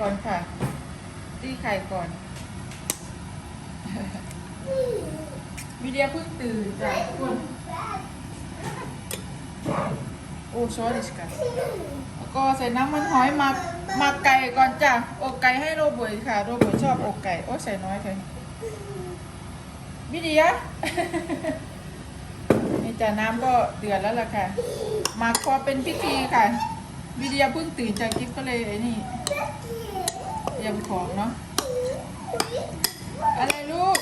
ก่อนค่ะตีไข่ก่อนวิเดียเพิ่งตื่นจ้ะคุณโอ้ซอสกันแล้วก็ใส่น้ำมันหอยหมักหมักไก่ก่อนจ้ะอกไก่ให้โรเบิร์ตค่ะ โรเบิร์ตชอบอกไก่ โอ้ใส่น้อยเลยวิเดียนี่จ้ะน้ำก็เดือดแล้วล่ะค่ะหมักพอเป็นพิธีค่ะวิเดียเพิ่งตื่นจากกิฟก็เลยไอ้นี่ รียมของเนาะอะไรลูก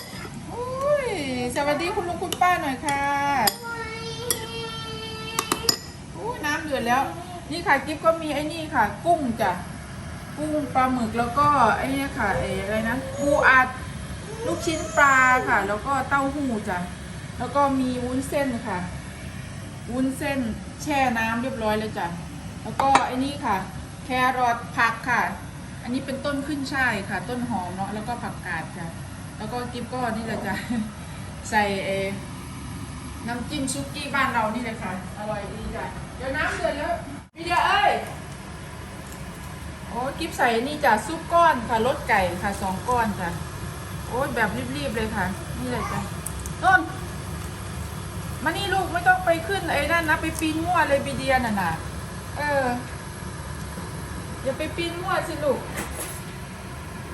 อุ้ยสวัสดีคุณลุงคุณป้าหน่อยค่ะอู้น้ำเดือดแล้ว นี่ค่ะกิฟก็มีไอ้นี่ค่ะ กุ้งจ้ะกุ้งปลาหมึกแล้วก็ไอ้นี่ค่ะไอ้อะไรนะปูอัดลูกชิ้นปลาค่ะ แล้วก็เต้าหู้จ้ะแล้วก็มีวุ้นเส้นค่ะ วุ้นเส้นแช่น้ำเรียบร้อยเลยจ้ะแล้วก็ไอ้นี่ค่ะ แครอทผักค่ะ อันนี้เป็นต้นขึ้นช่ายค่ะ ต้นหอมเนาะแล้วก็ผักกาดจ้ะแล้วก็กิ๊บก็นี่แหละจ้ะใส่เอน้ำจิ้มซุกี้บ้านเรานี่เลยค่ะ อร่อยดีจ้ะเดี๋ยวน้ำเดือดแล้วพี่เดียเอ้ยโอ้กิ๊บใส่นี่จ้ะซุปก้อนค่ะรสไก่ค่ะสองก้อนจ้ะโอ้ยแบบรีบๆเลยค่ะ นี่เลยจ้ะต้นมานี่ลูกไม่ต้องไปขึ้นไอ้นั่นนะไปปีนมั่วเลยบีเดียน่ะนะเออ อย่าไปปีนมั่วสิลูก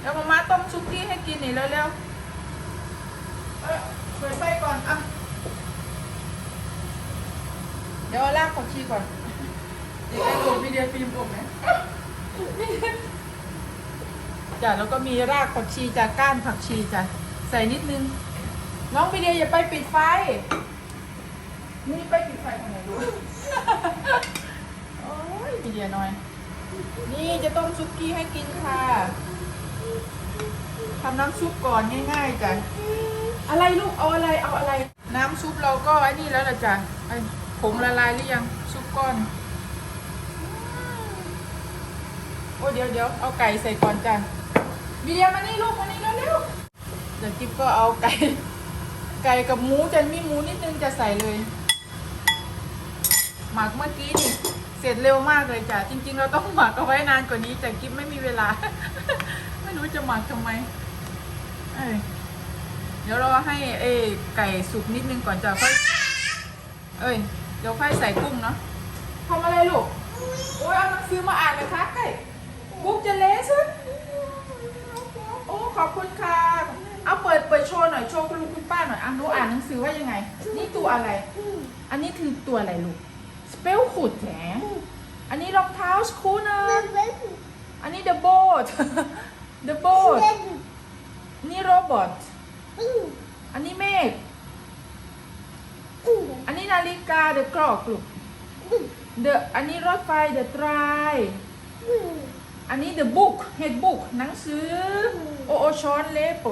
เดี๋ยวมามาต้มซุกี้ให้กินนี่เร็วๆเอ้ยเปิดไฟก่อนอะเดี๋ยวเอาลากผักชีก่อนเดี๋ยวไอ้โดนบีเดียฟิล์มผมนะจ้ะแล้วก็มีรากผักชีจ้ะก้านผักชีจ้ะใส่นิดนึง น้องบีเดียอย่าไปปิดไฟ นี่ไปปิดไฟทำไมลูกโอ้ยบีเดียหน่อย นี่จะต้มซุกี้ให้กินค่ะทำน้ำซุปก่อนง่ายๆจ้ะอะไรลูกเอาอะไรเอาอะไร น้ำซุปเราก็ไอ้นี่แล้วล่ะจ้ะไอ้ผงละลายหรือยังซุปก้อนโอ้เดี๋ยวเดี๋ยวเอาไก่ใส่ก่อนจ้ะบีเดียมานี่ลูกมานี่เร็วๆเดี๋ยวจิ๊บก็เอาไก่ ไก่กับหมูจะมีหมูนิดนึงจะใส่เลย หมักเมื่อกี้นี่ เสร็จเร็วมากเลยจ้ะ จริง ๆ เราต้องหมักเอาไว้นานกว่านี้ แต่กิ๊บไม่มีเวลา ไม่รู้จะหมักทำไม เอ้ยเดี๋ยวเราให้เอ้ไก่สุกนิดนึงก่อนจะค่อย เอ้ย เดี๋ยวค่อยใส่กุ้งเนาะทำอะไรลูก โอ้ยเอาหนังสือมาอ่านเลยคะไก่บุ๊กจะเละสุดโอ้ ขอบคุณค่ะ เอาเปิดเปิดโชว์หน่อย โชว์คุณลุงคุณป้าหน่อยอะหนูอ่านหนังสือว่ายังไง นี่ตัวอะไร อันนี้คือตัวอะไรลูก สเปลขุดแหมอันนี้รองเท้าสคูเนอร์อันนี้ the boat the boat นี่โรบอทอันนี้เมฆอันนี้นาฬิกา the clock ลูก the อันนี้รถไฟ the train อันนี้ the book head book หนังสือ โอโอช้อนเลโป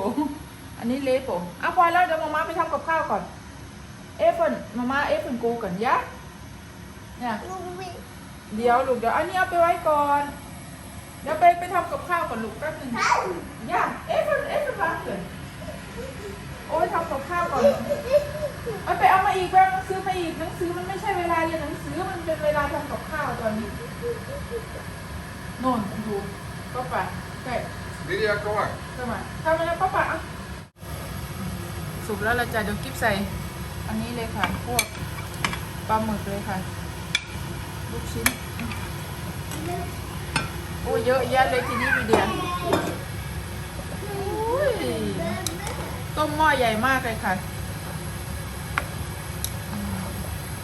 อันนี้เลโปอะพอแล้วเดี๋ยวมาม่าไปทำกับข้าวก่อน เอฟเฟิลมาม่าเอฟเฟิลกูกันยะ เนี่ย เดี๋ยวลูกเดี๋ยวอันนี้เอาไปไว้ก่อน เดี๋ยวไปไปทำกับข้าวก่อนลูกแป๊บหนึงย่าเอ๊ะเอ๊ะฟังเกินโอ้ยทำกับข้าวก่อนเอาไปเอามาอีกแป๊บหนังสือมาอีกหนังสือมันไม่ใช่เวลาเรียนหนังสือมันเป็นเวลาทำกับข้าวตอนนี้โน่นดูป้าป่าใช่ Lydia, kom maar. ทำไมทำอะไรป้าป่าอะสุกแล้วเราจะเดี๋ยวกิ๊บใส่ อันนี้เลยค่ะ พวกปลาหมึกเลยค่ะ ลูกชิ้น โอ้เยอะแยะเลยทีนี้พี่เดียโอ้ยต้มหม้อใหญ่มากเลยค่ะ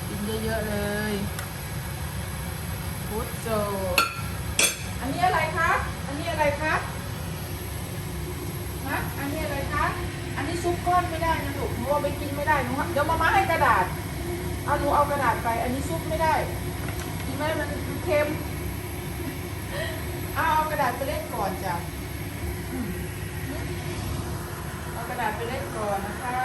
กินเยอะๆเลยพุทโซอันนี้อะไรคะ อันนี้อะไรคะฮะอันนี้อะไรคะ อันนี้ซุปก้อนไม่ได้นะลูกหนูเอาไปกินไม่ได้หนูเดี๋ยวมาม่าให้กระดาษ เอาหนูเอากระดาษไป อันนี้ซุปไม่ได้ ไม่มันเค็มเอาเอากระดาษไปเล่นก่อนจ้ะเอากระดาษไปเล่นก่อนนะคะ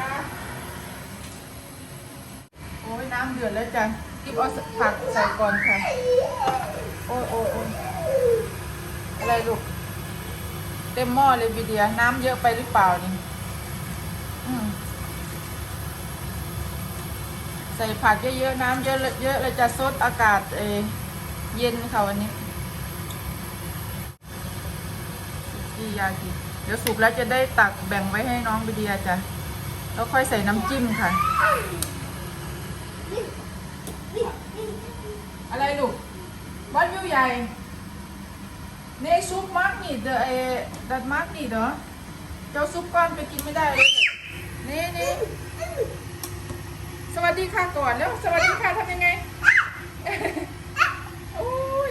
โอ้ยน้ำเดือดแล้วจ้ะกิบเอาผักใส่ก่อนค่ะ โอ้ยโอ้ยโอ้ยอะไรลูก เต็มหม้อเลยบีเดีย น้ำเยอะไปหรือเปล่านี่ อืม ใส่ผักเยอะๆน้ำเยอะๆเยอะเลยจะซดอากาศเอเย็นค่ะวันนี้จี้ยากิเดี๋ยวสุกแล้วจะได้ตักแบ่งไว้ให้น้องบิเดียจ้ะแล้วค่อยใส่น้ำจิ้มค่ะ อะไรลูกวัดวิวใหญ่เนซุปมักนี่เดอเอดัดมักนี่เด้อเจ้าซุปก้อนไปกินไม่ได้เลยนี่นี่ วัสดีค่ะก่อนแล้วสวัสดีค่ะทำยังไงโอ้ย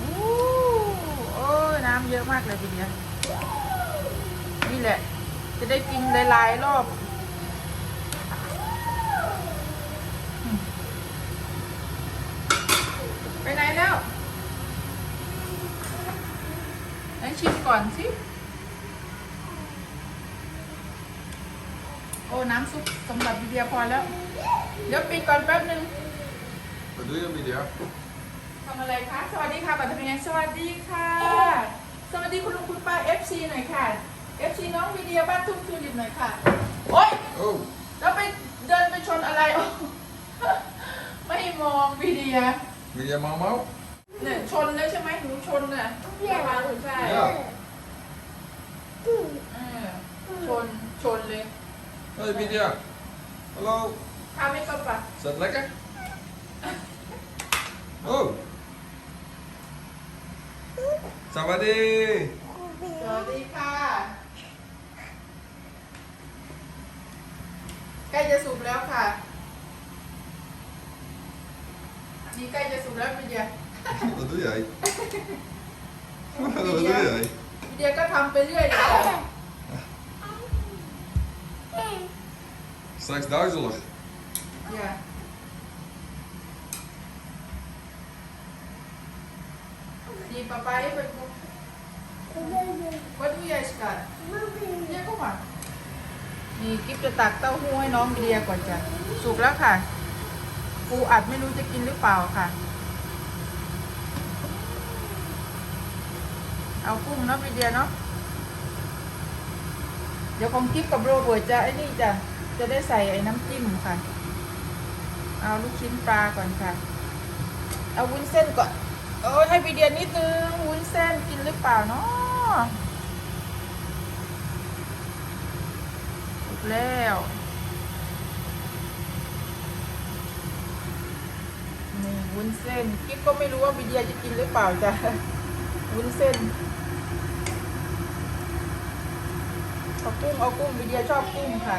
โอ้โอ้ยน้ำเยอะมากเลยทีเดียวนี่แหละ จะได้กินหลายๆรอบ ไปไหนแล้วไหนชิม ก่อนสิ โอ้ น้ำซุปสำหรับวิเดียพอแล้ว เดี๋ยวปิดก่อนแป๊บนึง Wat doe je, Lydia? ทำอะไรคะ สวัสดีค่ะบัตรทำยังไงสวัสดีค่ะ สวัสดีคุณลุงคุณป้า FC หน่อยค่ะ FC น้องวิเดียบ้านทุ่งทูลิปหน่อยค่ะ โอ๊ย Oh, แล้วไปเดินไปชนอะไร ไม่มองวิเดีย Lydia Mamo? เนี่ยชนแล้วใช่ไหมหนูชนน่ะระวังใช่ Ja. เออชน ชนเลย Hey Lydia. Hallo. ทำไม่ก็ปะ Is dat lekker? Oh. Sawadee. สวัสดีค่ะ ใกล้จะสุกแล้วค่ะ นี่ใกล้จะสุกแล้ววิเดีย Wat doe jij? Wat doe jij? วิเดียก็ทำไปเรื่อยเลยค่ะ Straks duizelig. อย่าดีป้าป้าไปปุ๊บ What do you guys got? เรียกเข้ามานี่กิ๊บจะตักเต้าหู้ให้น้องวิเดียก่อนจ้ะ สุกแล้วค่ะ ปูอัดไม่รู้จะกินหรือเปล่าค่ะ เอากุ้งเนาะวิเดียเนาะเดี๋ยวของกิ๊บกับโรเบิร์ตจะไอ้นี่จะจะได้ใส่ไอ้น้ำจิ้มค่ะ เอาลูกชิ้นปลาก่อนค่ะ เอาวุ้นเส้นก่อนโอ้ยให้วิเดียนิดนึงวุ้นเส้นกินหรือเปล่าเนาะแล้วนี่วุ้นเส้นกิ๊บก็ไม่รู้ว่าวิเดียจะกินหรือเปล่าจ้ะวุ้นเส้น เอากุ้งเอากุ้งวิเดียชอบกุ้งค่ะ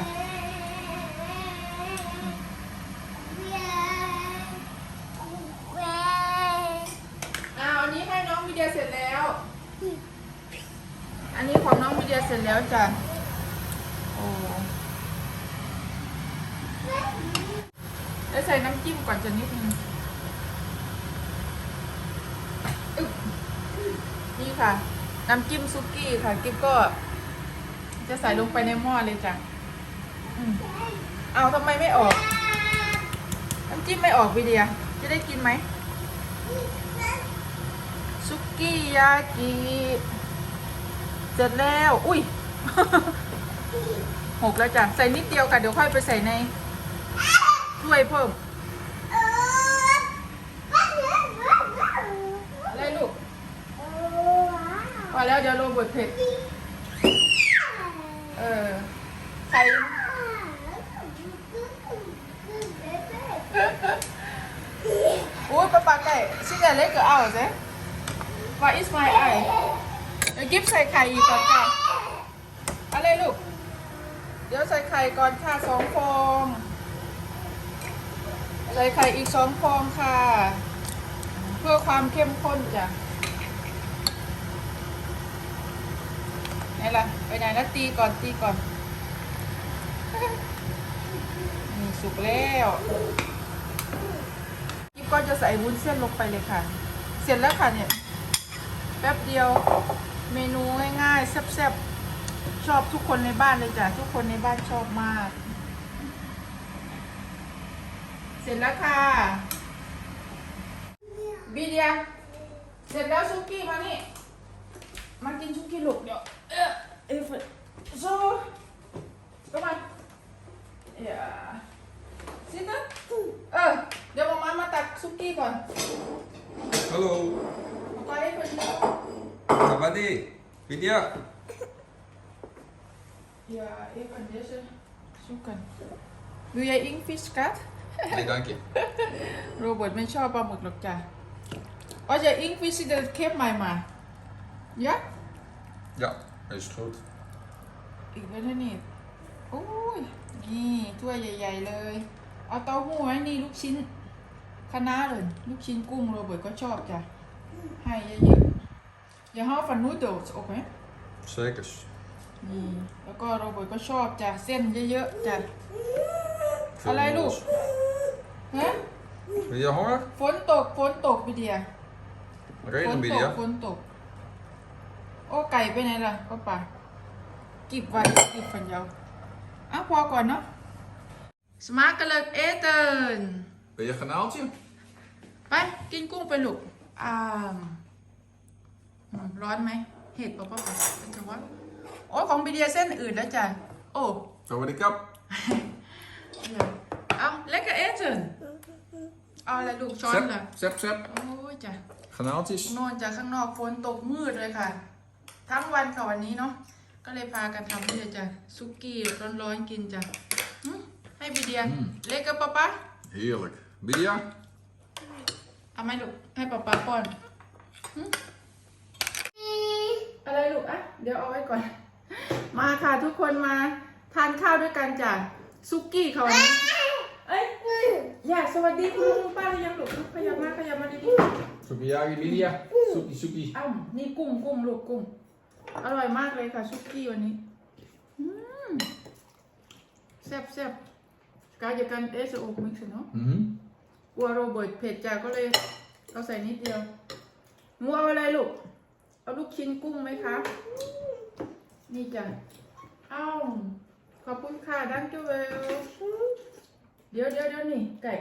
อ้าวอันนี้ให้น้องวิเดียเสร็จแล้ว อันนี้ของน้องวิเดียเสร็จแล้วจ้ะโอ้แล้วใส่น้ำจิ้มก่อนจะนิดนึงนี่ค่ะ น้ำจิ้มซุกี้ค่ะกิ๊บก็ จะใส่ลงไปในหม้อเลยจ้ะอืมเอาทำไมไม่ออกน้ำจิ้มไม่ออกวิเดียจะได้กินไหมซุกี้ยากิเสร็จแล้ว อุ้ย หกแล้วจ้ะ ใส่นิดเดียวค่ะ เดี๋ยวค่อยไปใส่ในถ้วยเพิ่ม อะไรลูกพอแล้วเดี๋ยวโรเบิร์ตเผ็ด เออใส่ อุ้ยปะปาไก่ชิ้นใหญ่เล็กก็เอาเจ๊ What is my eye เดี๋ยวกิ๊บใส่ไข่อีกก่อนค่ะอะไรลูก เดี๋ยวใส่ไข่ก่อนค่ะสองฟองใส่ไข่อีกสองฟองค่ะ เพื่อความเข้มข้นจ้ะไหนล่ะ ไปไหนนะตีก่อนตีก่อนนี่สุกแล้ว ก็จะใส่วุ้นเส้นลงไปเลยค่ะ เสร็จแล้วค่ะเนี่ย แป๊บเดียวเมนูง่ายๆแซ่บๆ ชอบทุกคนในบ้านเลยจ้ะ ทุกคนในบ้านชอบมาก เสร็จแล้วค่ะบีเดียเสร็จแล้วซุกี้มานี่มากินซุกี้ลูกเดี๋ยวเออเอฟโซ่ก็มาอย่าซินะเออ เดี๋ยวมามามาตักซุกี้ก่อน Hallo. เอาไปให้คนเดียว Savadi. Vidya. อย่า even deze zoeken Wil jij inktvis kat Nee, dank je. โรเบิร์ตไม่ชอบปลาหมึกหรอกจ้ะอ๋อจะอิงฟิชเดอร์เคปใหม่มายะ Ja, dat is goed. อีกแล้วนะนี่โอ้ย นี่ถ้วยใหญ่ ๆ เลย เอาเต้าหู้ไว้นี่ลูกชิ้น คะน้าเลยลูกชิ้นกุ้งโรเบิร์ตก็ชอบจ้ะให้เยอะๆอย่าห้าฟันนูดเดิลโอเค Zeker. นี่แล้วก็โรเบิร์ตก็ชอบจ้ะเส้นเยอะๆจ้ะ Veel Allee, mos. Loes. ฮะ Ben je honger? ฝนตกฝนตกพี่เดีย ฝน Reden, ตก Vidya. ฝนตก โอ้ไก่ไปไหนล่ะก็ป่ากิบไว้กิบฝันยาวอะพอก่อนเนาะ smakelijk eten Ben je garnaaltje? ไปกินกุ้งไปลูกอ่ามอืมร้อนไหม เห็ดป่ะป่ะป่ะเป็นจังหวะโอ้ของบีเดียเส้นอื่นแล้วจ้ะ โอ้ Zo met de kap. เอาเล็กกับเอเจนเอาอะไรลูกช้อนเหรอ Zep, zep, zep. โอ้ยจ้ะ Garnaaltjes. นอนจากข้างนอกฝนตกมืดเลยค่ะ ทั้งวันค่ะวันนี้เนาะก็เลยพากันทำนี่เลยจ้ะซุกี้ร้อนๆกินจ้ะหึให้บีเดียอืมเล็กกับป๊าป๊า Heerlijk. Vidya? เอาไหมลูกให้ป๊าป๊าป้อนหึอะไรลูกอะเดี๋ยวเอาไว้ก่อน มาค่ะทุกคนมาทานข้าวด้วยกันจ้ะซุกี้ค่ะวันนี้เอ้ยอยากสวัสดีคุณลุงคุณป้าหรือยังลูกขยับมาขยับมาดีๆ Sukiyaki, Vidya. Soekie, soekie. อ้าวนี่กุ้งกุ้งลูกกุ้งอร่อยมากเลยค่ะซุกี้วันนี้อืมแซ่บแซ่บกายกันเอสโอกมิกซ์เนาะ Mhm. กลัวโรเบิร์ตเผ็ดจ้ะก็เลยเอาใส่นิดเดียวหนูเอาอะไรลูก เอาลูกชิ้นกุ้งไหมคะ นี่จ้ะอ้าขอบคุณค่ะดังกิ้วเวลเดี๋ยวเดี๋ยวเดี๋ยวนี่ไก่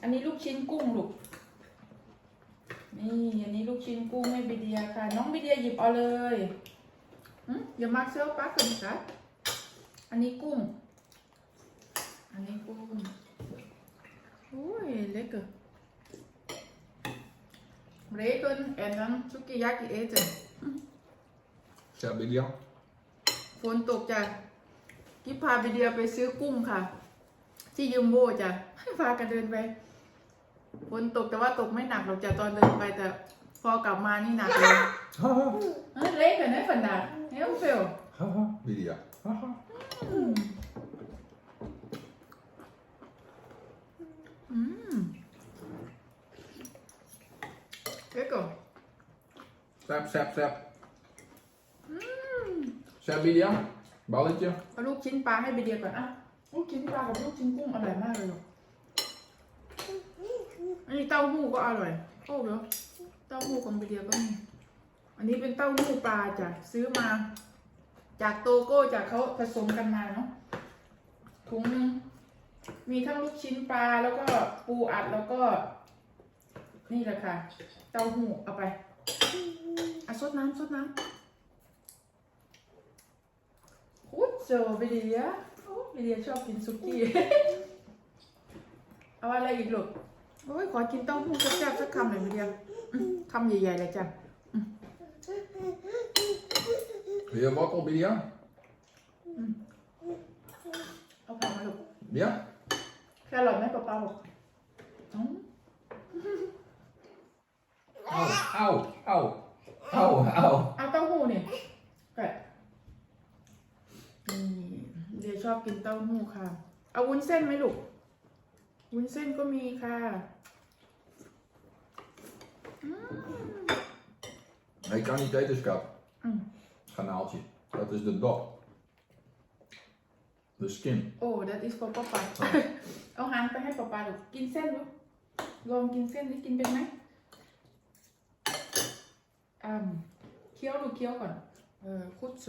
อันนี้ลูกชิ้นกุ้งลูก นี่อันนี้ลูกชิ้นกุ้งให้บิเดียค่ะ น้องบิเดียหยิบเอาเลยอย่ามาเซลปักกันค่ะอันนี้กุ้ง อันนี้กุ้งโอ้ ยเล็กเกินเรกนแอนนั้นซุกิยากิเอเจน Ja, Vidya. ฝนตกจ้ะกิฟพาบิเดียไปซื้อกุ้งค่ะ ที่ยูมโบจ้ะพากันเดินไปฝนตกแต่ว่าตกไม่หนักหรอกจ้ะตอนเดินไปแต่พอกลับมานี่หนักเลย Haha. เฮ้ยเล็กเหรอเนี่ยฝันดาเฮ้ยเฟล Haha. Vidya. Haha. อืมเล็กก่อน Zep, zep, zep. Zep, Vidya. Balletje. เอาลูกชิ้นปลาให้ไปเดียก่อนอะลูกชิ้นปลากับลูกชิ้นกุ้งอร่อยมากเลยลูกอันนี้เต้าหู้ก็อร่อยโอ้เดี๋ยวเต้าหู้ของไปเดียก็มีอันนี้เป็นเต้าหู้ปลาจ้ะซื้อมา จากโตโก้จากเขาผสมกันมาเนาะถุงหนึงมีทั้งลูกชิ้นปลาแล้วก็ปูอัดแล้วก็ นี่แหละค่ะ เต้าหู้เอาไป อะซดน้ำซดน้ำ Goed zo, Lydia. Oh, Lydia ชอบกินซุกี้ เอาอะไรอีกลูกโอ้ยขอกินเต้าหู้แซ่บๆสักคำหน่อย Lydia อืมคำใหญ่ๆเลยจ้ะ Wil je wortel, Vidya? เอาผักมาลูก Ja? แครอทไหม ป๊าป๊าบอกอืม Au, au, au. Au, au. เอาเต้าหู้นี่แกะนี่เดี๋ยวชอบกินเต้าหู้ค่ะ เอาวุ้นเส้นไหมลูก วุ้นเส้นก็มีค่ะ Nee, kan niet eten, schat. อืม Garnaaltje. Dat is de dop. De skin. โอ้ that is for ป๊าป๊าเอาหางไปให้ป๊าป๊าลูกกินเส้นลูกลองกินเส้นนี่กินเป็นไหมอืม เคี้ยวดูเคี้ยวก่อน เออคุดโซ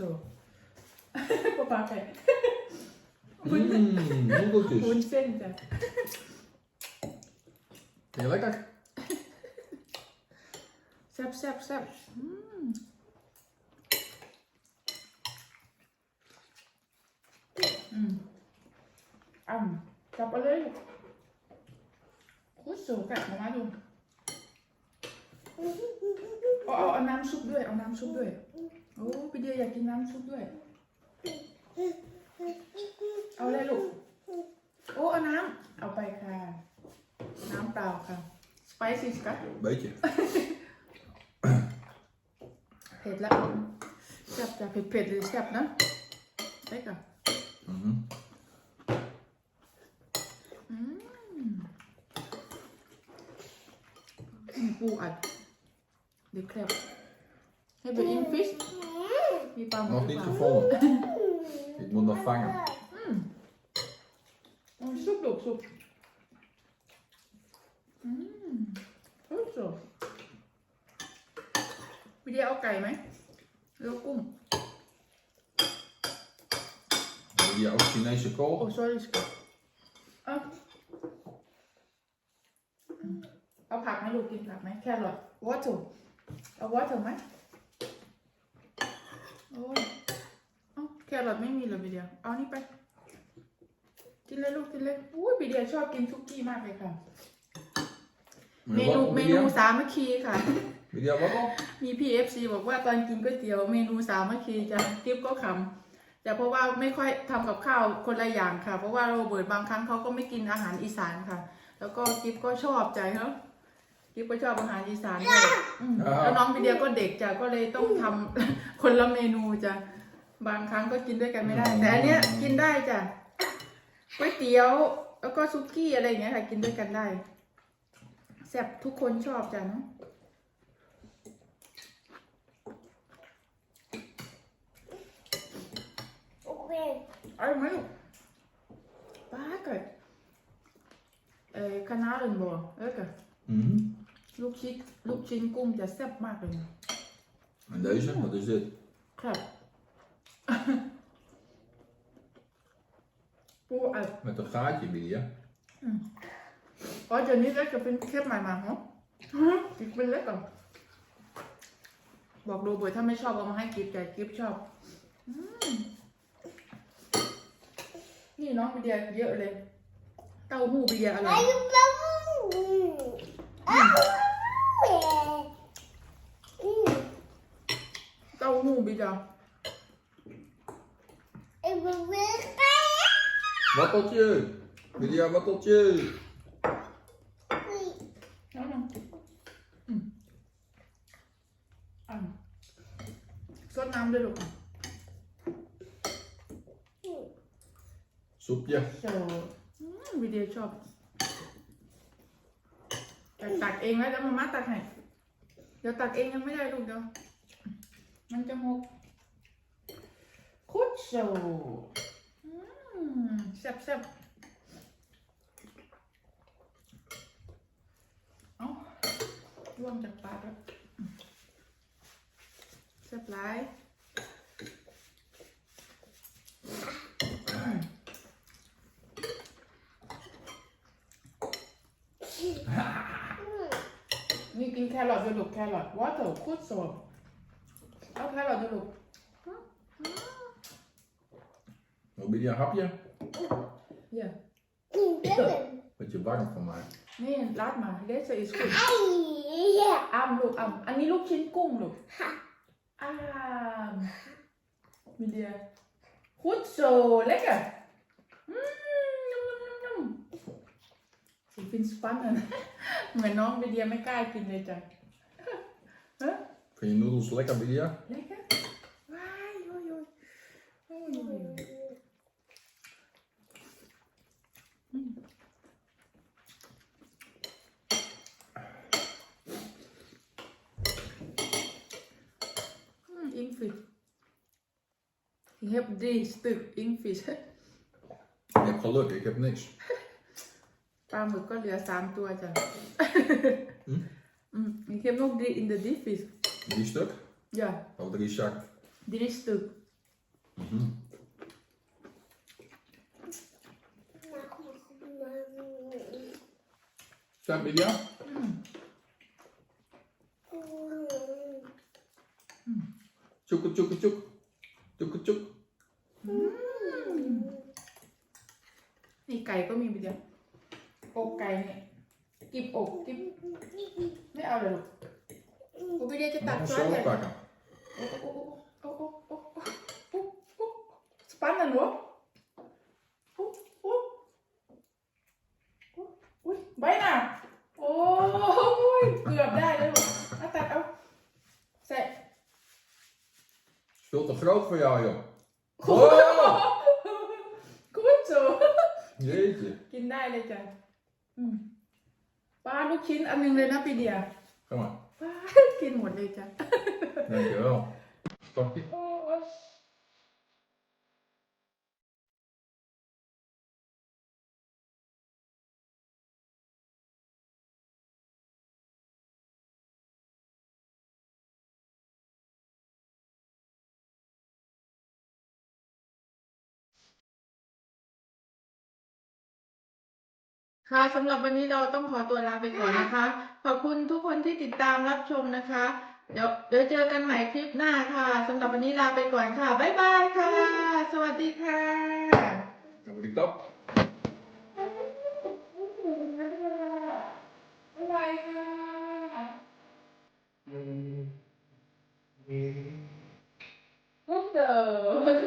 ป๊าป๊าไป Mmm, noedeltjes. วุ้นเส้นจ้ะ Vind je lekker? ซ่บแซ่บแซ่บอืมอืมอ่ำจับไปเลยโคตรสวยกัดมามาดู เอาเอาเอาน้ำซุปด้วย เอาน้ำซุปด้วย โอ้พี่เดียอยากกินน้ำซุปด้วย เอาเลยลูก โอ้เอาน้ำ เอาไปค่ะ น้ำเปล่าค่ะ สไปซี่กั Beetje. เผ็ดแล้วแซ่บจะเผ็ดเผ็ดๆหรือแซ่บนะได้ค่ะ Mhm. อืมมีปูอัด เดี๋ยวแครบให้ไปอินฟิชมีปลาหมึก Nog หรือ niet เปล่า gevonden. Ik moet nog vangen. อืมเอาซุปลูกซุปอืมโอ้โหวิดีโอเอาไก่ไหมแล้วกุ้ง Wil je ook Chinese โอ้ kool? sorry เอาเอาผักไหมลูกกินผักไหมแครอทวอเตอร์ เอาวอเตอร์ไหมโอ้ยเอาแครอทไม่มีเหรอวิดีโอเอานี่ไป กินเลยลูกกินเลยอุ้ยวิดีโอชอบกินซุกี้มากเลยค่ะ เม Wil je นู wat- เม wil นู je- สามัคคีค่ะ Wil je wat op? มีพี่เอฟซีบอกว่าตอนกินก๋วยเตี๋ยวเมนูสามัคคีจะกิ๊บก็ขำแต่เพราะว่าไม่ค่อยทำกับข้าวคนละอย่างค่ะ เพราะว่าโรเบิร์ตบางครั้งเขาก็ไม่กินอาหารอีสานค่ะ แล้วก็กิ๊บก็ชอบใจเขา กิ๊บก็ชอบอาหารอีสานด้วยอืมแล้วน้องวิเดียก็เด็กจ้ะก็เลยต้องทำ คนละเมนูจ้ะบางครั้งก็กินด้วยกันไม่ได้ แต่อันเนี้ยกินได้จ้ะก๋วยเตี๋ยวแล้วก็ซุกี้อะไรอย่างเงี้ยค่ะ กินด้วยกันได้แซ่บทุกคนชอบจ้ะเนาะ Ai, maar joh. Baken. Eh, kanalenbol. Lekker. Mhm. ลูก ชิ้นลูกชิ้นกุ้งจะแซ่บมากเลย En deze, wat is dit? ครับ ปูอัด Met een gaatje, Lydia. อ๋อเดี๋ยวนี้เล็กจะเป็นเคปใหม่มาเหรอกิฟเป็นเล็กก่อนบอกโรเบิร์ตถ้าไม่ชอบเอามาให้กิฟแต่กิฟชอบอืมนี่น้องวิเดียเยอะเลย เต้าหู้วิเดียอร่อยเต้า หู้วิเดีย Watteltje! Lydia, watteltje! แล้วมันอืม แต่ตักเองแล้วเดี๋ยวมาม่าตักให้เดี๋ยวตักเองยังไม่ได้ลูกเดี๋ยวมันจะหกคุดโซอืมแซ่บแซ่บเอ้าร่วงจากปากแล้วแซ่บหลาย นี่กินแครอทด้วยลูกแครอทวอเตอร์คุดโซเอาแครอทด้วยลูก Wil Lydia een hapje? เยี่ย Wat je warm van maakt. นี่ราดมาเลสอิสกุดอ้ามลูกอ้ามอันนี้ลูกชิ้นกุ้งลูกอ้ามวิเดียคุดโซเล็กอะอืมนุ่มนุ่มนุ่มนุ่ม สีฟินสปันอะเหมือนน้องวิเดียไม่กล้ากินเลยจ้ะฮะ Vind je noedels lekker, Lydia? Lekker? Wai, oi, oi. Oi, oi, oi. Mm. Mm, Ingrid. Je hebt drie stuk Ingrid. Je hebt geluk, ik heb niks. ปลาหมึกก็เหลือสามตัวจ้ะ อืม อืม ik heb nog drie in de diepvries. Drie stuk? Ja, Of drie zak? drie stuk. Mhm. Stem, Lydia? Mm. Tjoeke, tjoeke, tjoek. Tjoeke, tjoek. นี่ไก่ก็มีไปเดียว อกไก่เนี่ยกิบอกกิบไม่เอาเลยหรอกกูไปเดียวจะตัด Maar ช้อน zo เลย pakken. โอ้โอ้โอ้โอ้โอ้โอ้โอ้โอ้สปันน่ะหนูโอ้โอ้โอ้อุ้ยใบน่ะโอ้ยเกือบได้เลยลูกเอาตัดเอาใส่ Veel te groot voor jou, joh. โอ้ Wow! กูโจ Jeetje. กินได้เลยจ้ะอืมปลาลูก ชิ้นอันหนึงเลยนะปีเดีย Kom maar. ปลากินหมดเลยจ้ะ Dankjewel. Stokje. ค่ะสำหรับวันนี้เราต้องขอตัวลาไปก่อนนะคะ ขอบคุณทุกคนที่ติดตามรับชมนะคะ เดี๋ยวเดี๋ยวเจอกันใหม่คลิปหน้าค่ะสำหรับวันนี้ลาไปก่อนค่ะ บ๊ายบายค่ะ สวัสดีค่ะ Dan moet ik